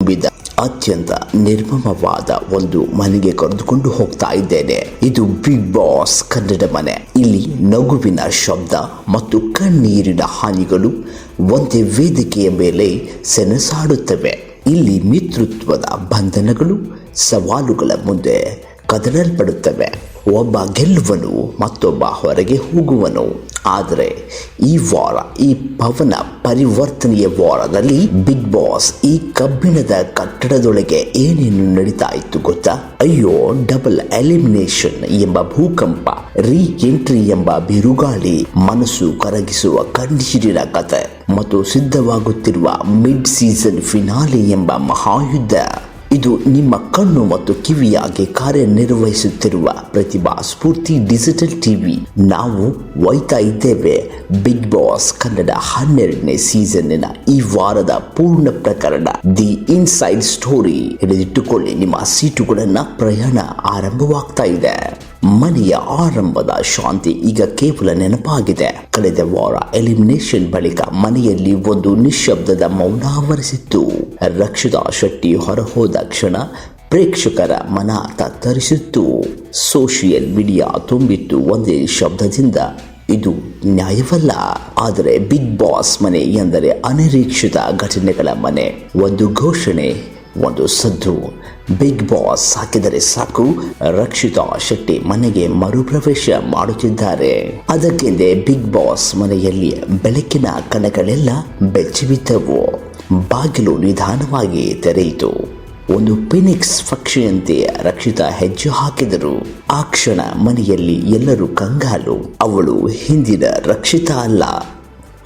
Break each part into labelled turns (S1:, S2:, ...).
S1: ತುಂಬಿದ ಅತ್ಯಂತ ನಿರ್ಮಮವಾದ ಒಂದು ಮನೆಗೆ ಕರೆದುಕೊಂಡು ಹೋಗ್ತಾ ಇದ್ದೇನೆ. ಇದು ಬಿಗ್ ಬಾಸ್ ಕನ್ನಡ ಮನೆ. ಇಲ್ಲಿ ನಗುವಿನ ಶಬ್ದ ಮತ್ತು ಕಣ್ಣೀರಿನ ಹಾನಿಗಳು ಒಂದೇ ವೇದಿಕೆಯ ಮೇಲೆ ಸೆಣಸಾಡುತ್ತವೆ. ಇಲ್ಲಿ ಮಿತೃತ್ವದ ಬಂಧನಗಳು ಸವಾಲುಗಳ ಮುಂದೆ ಕದಡಲ್ಪಡುತ್ತವೆ ಒಬ್ಬ ಗೆಲ್ಲುವನು, ಮತ್ತೊಬ್ಬ ಹೊರಗೆ ಹೋಗುವನು. ಆದರೆ ಈ ವಾರ, ಈ ಪವನ ಪರಿವರ್ತನೆಯ ವಾರದಲ್ಲಿ ಬಿಗ್ ಬಾಸ್ ಈ ಕಬ್ಬಿಣದ ಕಟ್ಟಡದೊಳಗೆ ಏನೇನು ನಡೀತಾ ಇತ್ತು ಗೊತ್ತಾ? ಅಯ್ಯೋ, ಡಬಲ್ ಎಲಿಮಿನೇಷನ್ ಎಂಬ ಭೂಕಂಪ ರೀ ಎಂಟ್ರಿ ಎಂಬ ಬಿರುಗಾಳಿ, ಮನಸ್ಸು ಕರಗಿಸುವ ಕಣ್ಣೀರಿನ ಕತೆ, ಮತ್ತು ಸಿದ್ಧವಾಗುತ್ತಿರುವ ಮಿಡ್ ಸೀಸನ್ ಫಿನಾಲೆ ಎಂಬ ಮಹಾಯುದ್ಧ. ಇದು ನಿಮ್ಮ ಕಣ್ಣು ಮತ್ತು ಕಿವಿಯಾಗಿ ಕಾರ್ಯನಿರ್ವಹಿಸುತ್ತಿರುವ ಪ್ರತಿಭಾ ಸ್ಫೂರ್ತಿ ಡಿಜಿಟಲ್ ಟಿವಿ. ನಾವು ಒಯ್ತಾ ಇದ್ದೇವೆ. ಬಿಗ್ ಬಾಸ್ ಕನ್ನಡ ಹನ್ನೆರಡನೇ ಸೀಸನ್ನಿನ ಈ ವಾರದ ಪೂರ್ಣ ಪ್ರಕರಣ, ದಿ ಇನ್ಸೈಡ್ ಸ್ಟೋರಿ. ಹಿಡಿದಿಟ್ಟುಕೊಳ್ಳಿ, ನಿಮ್ಮ ಸೀಟುಗಳನ್ನ ಪ್ರಯಾಣ ಆರಂಭವಾಗ್ತಾ ಇದೆ. ಮನೆಯ ಆರಂಭದ ಶಾಂತಿ ಈಗ ಕೇವಲ ನೆನಪಾಗಿದೆ. ಕಳೆದ ವಾರ ಎಲಿಮಿನೇಷನ್ ಬಳಿಕ ಮನೆಯಲ್ಲಿ ಒಂದು ನಿಶ್ಶಬ್ದದ ಮೌನ ಆವರಿಸಿತ್ತು. ರಕ್ಷಿತಾ ಶೆಟ್ಟಿ ಹೊರಹೋದ ಕ್ಷಣ ಪ್ರೇಕ್ಷಕರ ಮನ ತತ್ತರಿಸಿತ್ತು. ಸೋಷಿಯಲ್ ಮೀಡಿಯಾ ತುಂಬಿತ್ತು ಒಂದೇ ಶಬ್ದದಿಂದ. ಇದು ನ್ಯಾಯವಲ್ಲ. ಆದರೆ ಬಿಗ್ ಬಾಸ್ ಮನೆ ಎಂದರೆ ಅನಿರೀಕ್ಷಿತ ಘಟನೆಗಳ ಮನೆ. ಒಂದು ಘೋಷಣೆ ಒಂದು ಸದ್ದು. ಬಿಗ್ ಬಾಸ್ ಹಾಕಿದರೆ ಸಾಕು. ರಕ್ಷಿತಾ ಶೆಟ್ಟಿ ಮನೆಗೆ ಮರುಪ್ರವೇಶ ಮಾಡುತ್ತಿದ್ದಾರೆ. ಅದಕ್ಕೆಂದೇ ಬಿಗ್ ಬಾಸ್ ಮನೆಯಲ್ಲಿ ಬೆಳಕಿನ ಕಣಗಳೆಲ್ಲ ಬೆಚ್ಚಿಬಿದ್ದವು. ಬಾಗಿಲು ನಿಧಾನವಾಗಿ ತೆರೆಯಿತು. ಒಂದು ಪಿನಿಕ್ಸ್ ಪಕ್ಷಿಯಂತೆ ರಕ್ಷಿತಾ ಹೆಜ್ಜೆ ಹಾಕಿದರು. ಆ ಕ್ಷಣ ಮನೆಯಲ್ಲಿ ಎಲ್ಲರೂ ಕಂಗಾಲು. ಅವಳು ಹಿಂದಿನ ರಕ್ಷಿತಾ ಅಲ್ಲ.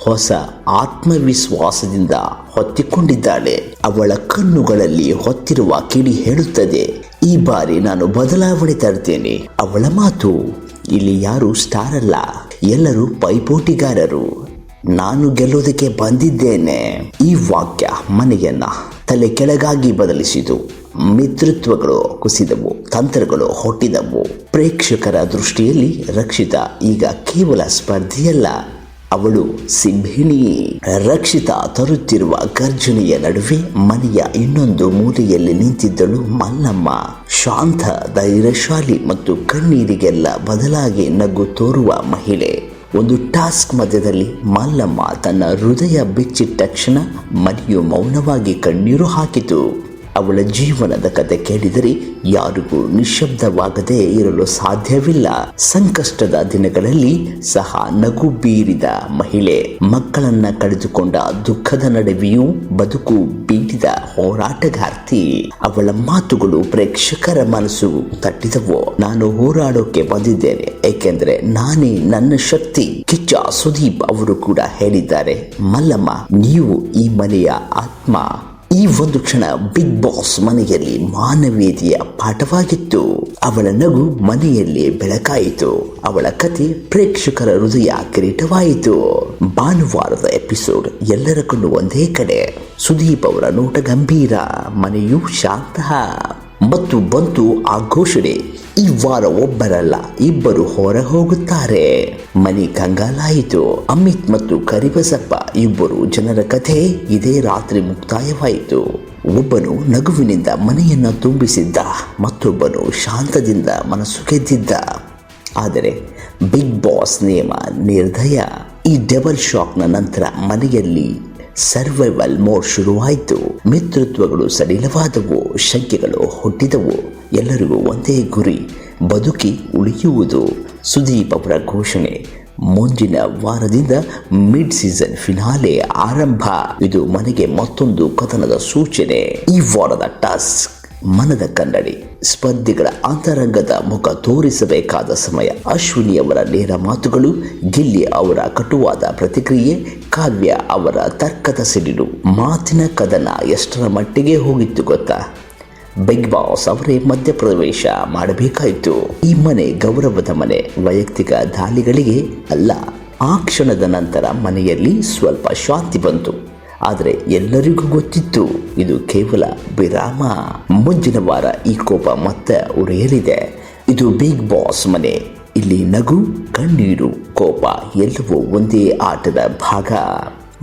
S1: ಹೊಸ ಆತ್ಮವಿಶ್ವಾಸದಿಂದ ಹೊತ್ತಿಕೊಂಡಿದ್ದಾಳೆ. ಅವಳ ಕಣ್ಣುಗಳಲ್ಲಿ ಹೊತ್ತಿರುವ ಕಿಡಿ ಹೇಳುತ್ತದೆ, ಈ ಬಾರಿ ನಾನು ಬದಲಾವಣೆ ತರ್ತೇನೆ. ಅವಳ ಮಾತು ಇಲ್ಲಿ ಯಾರು ಸ್ಟಾರ್ ಅಲ್ಲ ಎಲ್ಲರೂ ಪೈಪೋಟಿಗಾರರು. ನಾನು ಗೆಲ್ಲೋದಕ್ಕೆ ಬಂದಿದ್ದೇನೆ. ಈ ವಾಕ್ಯ ಮನೆಯನ್ನ ತಲೆ ಕೆಳಗಾಗಿ ಬದಲಿಸಿತು. ಮಿತೃತ್ವಗಳು ಕುಸಿದವು, ತಂತ್ರಗಳು ಹೊಟ್ಟಿದವು. ಪ್ರೇಕ್ಷಕರ ದೃಷ್ಟಿಯಲ್ಲಿ ರಕ್ಷಿತ ಈಗ ಕೇವಲ ಸ್ಪರ್ಧೆಯಲ್ಲ. ಅವಳು ಸಿಂಹಿಣಿ. ರಕ್ಷಿತ ತರುತ್ತಿರುವ ಗರ್ಜನೆಯ ನಡುವೆ ಮನೆಯ ಇನ್ನೊಂದು ಮೂಲೆಯಲ್ಲಿ ನಿಂತಿದ್ದಳು ಮಲ್ಲಮ್ಮ. ಶಾಂತ, ಧೈರ್ಯಶಾಲಿ ಮತ್ತು ಕಣ್ಣೀರಿಗೆಲ್ಲ ಬದಲಾಗಿ ನಗು ತೋರುವ ಮಹಿಳೆ. ಒಂದು ಟಾಸ್ಕ್ ಮಧ್ಯದಲ್ಲಿ ಮಲ್ಲಮ್ಮ ತನ್ನ ಹೃದಯ ಬಿಚ್ಚಿಟ್ಟ ಕ್ಷಣ ಮನೆಯು ಮೌನವಾಗಿ ಕಣ್ಣೀರು ಹಾಕಿತು. ಅವಳ ಜೀವನದ ಕತೆ ಕೇಳಿದರೆ ಯಾರಿಗೂ ನಿಶಬ್ದವಾಗದೆ ಇರಲು ಸಾಧ್ಯವಿಲ್ಲ. ಸಂಕಷ್ಟದ ದಿನಗಳಲ್ಲಿ ಸಹ ನಗು ಬೀರಿದ ಮಹಿಳೆ, ಮಕ್ಕಳನ್ನ ಕಳೆದುಕೊಂಡ ದುಃಖದ ನಡುವೆಯೂ ಬದುಕು ಬೀಡಿದ ಹೋರಾಟಗಾರ್ತಿ. ಅವಳ ಮಾತುಗಳು ಪ್ರೇಕ್ಷಕರ ಮನಸ್ಸು ತಟ್ಟಿದವು. ನಾನು ಹೋರಾಡೋಕೆ ಬಂದಿದ್ದೇನೆ, ಏಕೆಂದ್ರೆ ನಾನೇ ನನ್ನ ಶಕ್ತಿ. ಕಿಚ್ಚ ಸುದೀಪ್ ಅವರು ಕೂಡ ಹೇಳಿದ್ದಾರೆ, ಮಲ್ಲಮ್ಮ, ನೀವು ಈ ಮನೆಯ ಆತ್ಮ. ಈ ಒಂದು ಕ್ಷಣ ಬಿಗ್ ಬಾಸ್ ಮನೆಯಲ್ಲಿ ಮಾನವೀಯತೆಯ ಪಾಠವಾಗಿತ್ತು. ಅವಳ ನಗು ಮನೆಯಲ್ಲಿ ಬೆಳಕಾಯಿತು. ಅವಳ ಕತೆ ಪ್ರೇಕ್ಷಕರ ಹೃದಯ ಕಿರೀಟವಾಯಿತು. ಭಾನುವಾರದ ಎಪಿಸೋಡ್ ಎಲ್ಲರ ಕಣ್ಣು ಒಂದೇ ಕಡೆ. ಸುದೀಪ್ ಅವರ ನೋಟ ಗಂಭೀರ, ಮನೆಯೂ ಶಾಂತ. ಮತ್ತು ಬಂತು ಆ ಘೋಷಣೆ. ಈ ವಾರ ಒಬ್ಬರಲ್ಲ, ಇಬ್ಬರು ಹೊರ ಹೋಗುತ್ತಾರೆ. ಮನೆ ಕಂಗಾಲಾಯಿತು. ಅಮಿತ್ ಮತ್ತು ಕರಿಬಸಪ್ಪ ಇಬ್ಬರು ಜನರ ಕಥೆ ಇದೇ ರಾತ್ರಿ ಮುಕ್ತಾಯವಾಯಿತು. ಒಬ್ಬನು ನಗುವಿನಿಂದ ಮನೆಯನ್ನ ತುಂಬಿಸಿದ್ದ, ಮತ್ತೊಬ್ಬನು ಶಾಂತದಿಂದ ಮನಸ್ಸು ಗೆದ್ದಿದ್ದ ಆದರೆ ಬಿಗ್ ಬಾಸ್ ನಿಯಮ ನಿರ್ದಯ. ಈ ಡಬಲ್ ಶಾಕ್ನ ನಂತರ ಮನೆಯಲ್ಲಿ ಸರ್ವೈವಲ್ ಮೋಡ್ ಶುರುವಾಯಿತು. ಮಿತೃತ್ವಗಳು ಸಡಿಲವಾದವು, ಶಂಕೆಗಳು ಹುಟ್ಟಿದವು. ಎಲ್ಲರಿಗೂ ಒಂದೇ ಗುರಿ, ಬದುಕಿ ಉಳಿಯುವುದು. ಸುದೀಪ್ ಅವರ ಘೋಷಣೆ, ಮುಂದಿನ ವಾರದಿಂದ ಮಿಡ್ ಸೀಸನ್ ಫಿನಾಲೆ ಆರಂಭ. ಇದು ಮನೆಗೆ ಮತ್ತೊಂದು ಕಥನದ ಸೂಚನೆ. ಈ ವಾರದ ಟಾಸ್ಕ್. ಮನದ ಕನ್ನಡಿ, ಸ್ಪರ್ಧಿಗಳ ಅಂತರಂಗದ ಮುಖ ತೋರಿಸಬೇಕಾದ ಸಮಯ. ಅಶ್ವಿನಿ ಅವರ ನೇರ ಮಾತುಗಳು, ಗಿಲ್ಲಿ ಅವರ ಕಟುವಾದ ಪ್ರತಿಕ್ರಿಯೆ, ಕಾವ್ಯ ಅವರ ತರ್ಕದ ಸಿಡಿಲು, ಮಾತಿನ ಕದನ ಎಷ್ಟರ ಮಟ್ಟಿಗೆ ಹೋಗಿತ್ತು ಗೊತ್ತಾ? ಬಿಗ್ ಬಾಸ್ ಅವರೇ ಮಧ್ಯಪ್ರವೇಶ ಮಾಡಬೇಕಾಯಿತು. ಈ ಮನೆ ಗೌರವದ ಮನೆ, ವೈಯಕ್ತಿಕ ದಾಳಿಗಳಿಗೆ ಅಲ್ಲ, ಆ ಕ್ಷಣದ ನಂತರ ಮನೆಯಲ್ಲಿ ಸ್ವಲ್ಪ ಶಾಂತಿ ಬಂತು. ಆದರೆ ಎಲ್ಲರಿಗೂ ಗೊತ್ತಿತ್ತು ಇದು ಕೇವಲ ವಿರಾಮ. ಮುಂದಿನ ವಾರ ಈ ಕೋಪ ಮತ್ತೆ ಉರಿಯಲಿದೆ. ಇದು ಬಿಗ್ ಬಾಸ್ ಮನೆ. ಇಲ್ಲಿ ನಗು, ಕಣ್ಣೀರು, ಕೋಪ ಎಲ್ಲವೂ ಒಂದೇ ಆಟದ ಭಾಗ.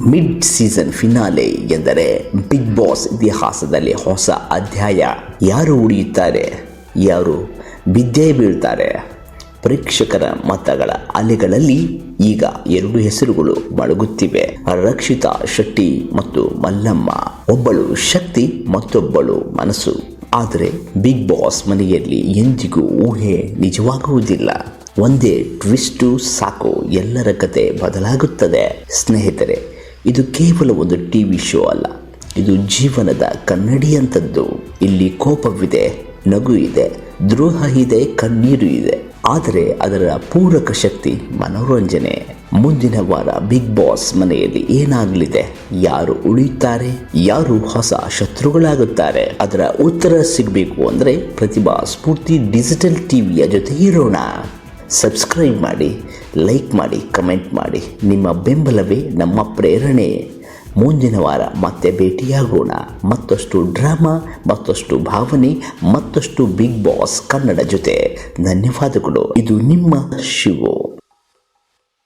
S1: ಮಿಡ್ ಸೀಸನ್ ಫಿನಾಲೆ ಎಂದರೆ ಬಿಗ್ ಬಾಸ್ ಇತಿಹಾಸದಲ್ಲಿ ಹೊಸ ಅಧ್ಯಾಯ. ಯಾರು ಉಳಿಯುತ್ತಾರೆ? ಯಾರು ಬಿದ್ದೇ ಬೀಳ್ತಾರೆ? ಪ್ರೇಕ್ಷಕರ ಮತಗಳ ಅಲೆಗಳಲ್ಲಿ ಈಗ ಎರಡು ಹೆಸರುಗಳು ಮೊಳಗುತ್ತಿವೆ ರಕ್ಷಿತಾ ಶೆಟ್ಟಿ ಮತ್ತು ಮಲ್ಲಮ್ಮ. ಒಬ್ಬಳು ಶಕ್ತಿ, ಮತ್ತೊಬ್ಬಳು ಮನಸ್ಸು. ಆದರೆ ಬಿಗ್ ಬಾಸ್ ಮನೆಯಲ್ಲಿ ಎಂದಿಗೂ ಊಹೆ ನಿಜವಾಗುವುದಿಲ್ಲ. ಒಂದೇ ಟ್ವಿಸ್ಟು ಸಾಕು, ಎಲ್ಲರ ಕತೆ ಬದಲಾಗುತ್ತದೆ. ಸ್ನೇಹಿತರೆ, ಇದು ಕೇವಲ ಒಂದು ಟಿವಿ ಶೋ ಅಲ್ಲ. ಇದು ಜೀವನದ ಕನ್ನಡಿಯಂಥದ್ದು. ಇಲ್ಲಿ ಕೋಪವಿದೆ, ನಗು ಇದೆ. ದ್ರೋಹ ಇದೆ ಕಣ್ಣೀರು ಇದೆ. ಆದರೆ ಅದರ ಪೂರಕ ಶಕ್ತಿ ಮನೋರಂಜನೆ. ಮುಂದಿನ ವಾರ ಬಿಗ್ ಬಾಸ್ ಮನೆಯಲ್ಲಿ ಏನಾಗಲಿದೆ? ಯಾರು ಉಳಿಯುತ್ತಾರೆ? ಯಾರು ಹೊಸ ಶತ್ರುಗಳಾಗುತ್ತಾರೆ? ಅದರ ಉತ್ತರ ಸಿಗಬೇಕು ಅಂದರೆ ಪ್ರತಿಭಾ ಸ್ಫೂರ್ತಿ ಡಿಜಿಟಲ್ ಟಿವಿಯ ಜೊತೆ ಇರೋಣ. ಸಬ್ಸ್ಕ್ರೈಬ್ ಮಾಡಿ ಲೈಕ್ ಮಾಡಿ ಕಮೆಂಟ್ ಮಾಡಿ. ನಿಮ್ಮ ಬೆಂಬಲವೇ ನಮ್ಮ ಪ್ರೇರಣೆ. ಮುಂದಿನ ವಾರ ಮತ್ತೆ ಭೇಟಿಯಾಗೋಣ. ಮತ್ತಷ್ಟು ಡ್ರಾಮಾ, ಮತ್ತಷ್ಟು ಭಾವನೆ, ಮತ್ತಷ್ಟು ಬಿಗ್ ಬಾಸ್ ಕನ್ನಡ ಜೊತೆ. ಧನ್ಯವಾದಗಳು. ಇದು ನಿಮ್ಮ ಶಿವು.